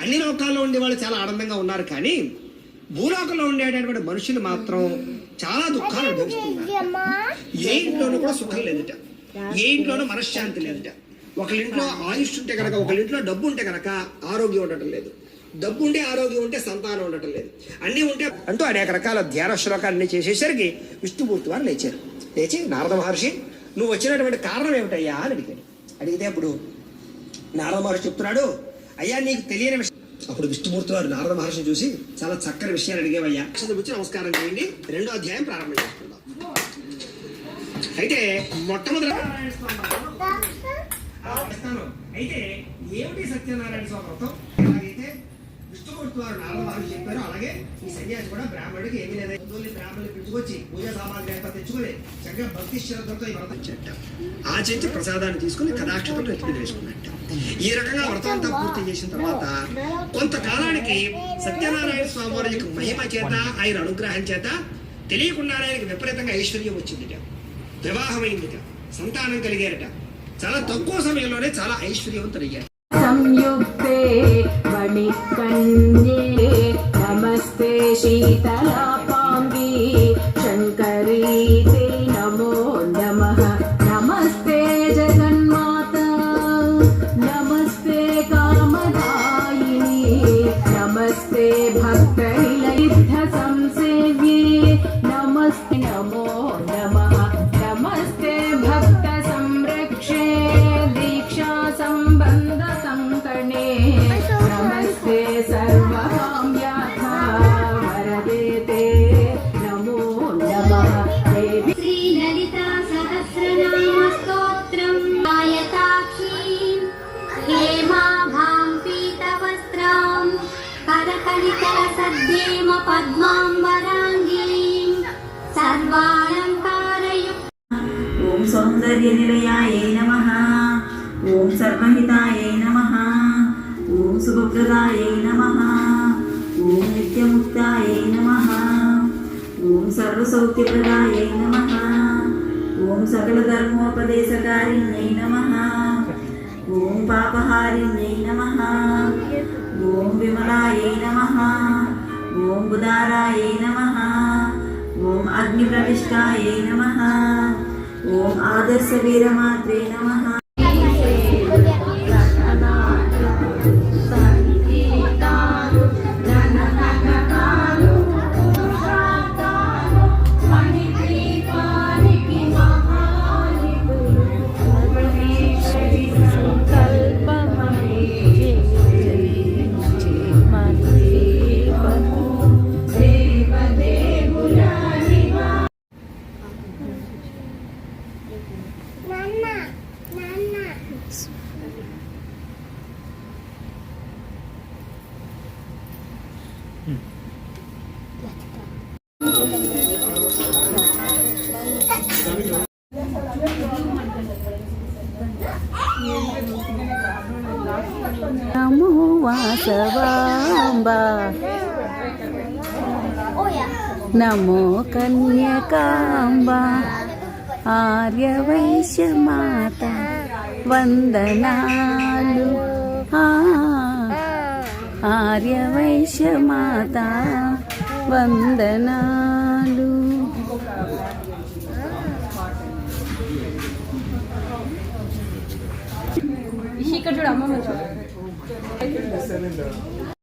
అన్ని లోకాల్లో ఉండే వాళ్ళు చాలా ఆనందంగా ఉన్నారు కానీ భూలోకంలో ఉండేటటువంటి మనుషులు మాత్రం చాలా దుఃఖాలు అనుభవిస్తున్నారు. ఏ ఇంట్లోనూ కూడా సుఖం లేదుట. ఏ ఇంట్లోనూ మనశ్శాంతి లేదుట. ఒకరింట్లో ఆయుష్ ఉంటే కనుక ఒకరింట్లో డబ్బు ఉంటే కనుక ఆరోగ్యం ఉండటం లేదు. డబ్బు ఉంటే ఆరోగ్యం ఉంటే సంతానం ఉండటం లేదు. అన్నీ ఉంటే అంటూ అనేక రకాల ధ్యాన శ్లోకాలన్నీ చేసేసరికి విష్ణుమూర్తి వారు లేచారు. లేచి నారద మహర్షి నువ్వు వచ్చినటువంటి కారణం ఏమిటయ్యా? అని అడిగాడు. అడిగితే అప్పుడు నారద మహర్షి చెప్తున్నాడు అయ్యా నీకు తెలియని విషయం అప్పుడు విష్ణుమూర్తి వారు నారద మహర్షిని చూసి చాలా చక్కని విషయాలు అడిగేవయ్యా. అక్షత వచ్చి నమస్కారం చేయండి. రెండో అధ్యాయం ప్రారంభం చేసుకుందాం అయితే మొట్టమొదటి. అయితే ఏమిటి సత్యనారాయణ స్వామి వారు నాలుగు వారు చెప్పారు. అలాగే ఈ సన్యాసి కూడా బ్రాహ్మణుడికి ఏమీ లేదు. బ్రాహ్మణులు పిలుచుకొచ్చి పూజా సామాగ్రి అంతా తెచ్చుకొని చక్కగా భక్తి శ్రద్ధలతో ఆచరించి ప్రసాదాన్ని తీసుకుని కథాక్షతలు వేసుకున్నట్టు. ఈ రకంగా వ్రతం అంతా పూర్తి చేసిన తర్వాత కొంతకాలానికి సత్యనారాయణ స్వామి వారి యొక్క మహిమ చేత ఆయన అనుగ్రహం చేత తెలియకుండా ఆయనకి విపరీతంగా ఐశ్వర్యం వచ్చిందిట. వివాహమైందిట. సంతానం కలిగారట. చాలా తక్కువ సమయంలోనే చాలా ఐశ్వర్యవంతులయ్యారు సంయుక్తే वणिकन्ये नमस्ते शीतलापाङ्गी शङ्करी ते नमो नमः। नमस्ते जगन्माता। नमस्ते कामदायिनी। नमस्ते भक्तनिलयुद्धसंसेव्ये सकलितरसद्देम पद्माम्बराङ्गीं सर्वालङ्कारयु ॐ सौन्दर्यनिलयायै नमः ॐ सर्वहितायै नमः ॐ सुभप्रदायै नमः ॐ नित्यमुक्तायै नमः ॐ सर्वसौख्यप्रदायै नमः ॐ सकलधर्मोपदेशकारिण्यै नमः ॐ पापहारिण्यै नमः ओम विमलाय नमः। ओम उदारायै नमः। ॐ अग्निप्रविष्टायै नमः। ओम आदर्श वीरमात्रे नमः। నమో వాసవాంబ నమో కన్యకాంబ ఆర్యవైశ్య మాత వందనాలు ఆ ఆర్యవైశ్యమాత వందనాలు. ఇక్కడ చూడు అమ్మమ్మ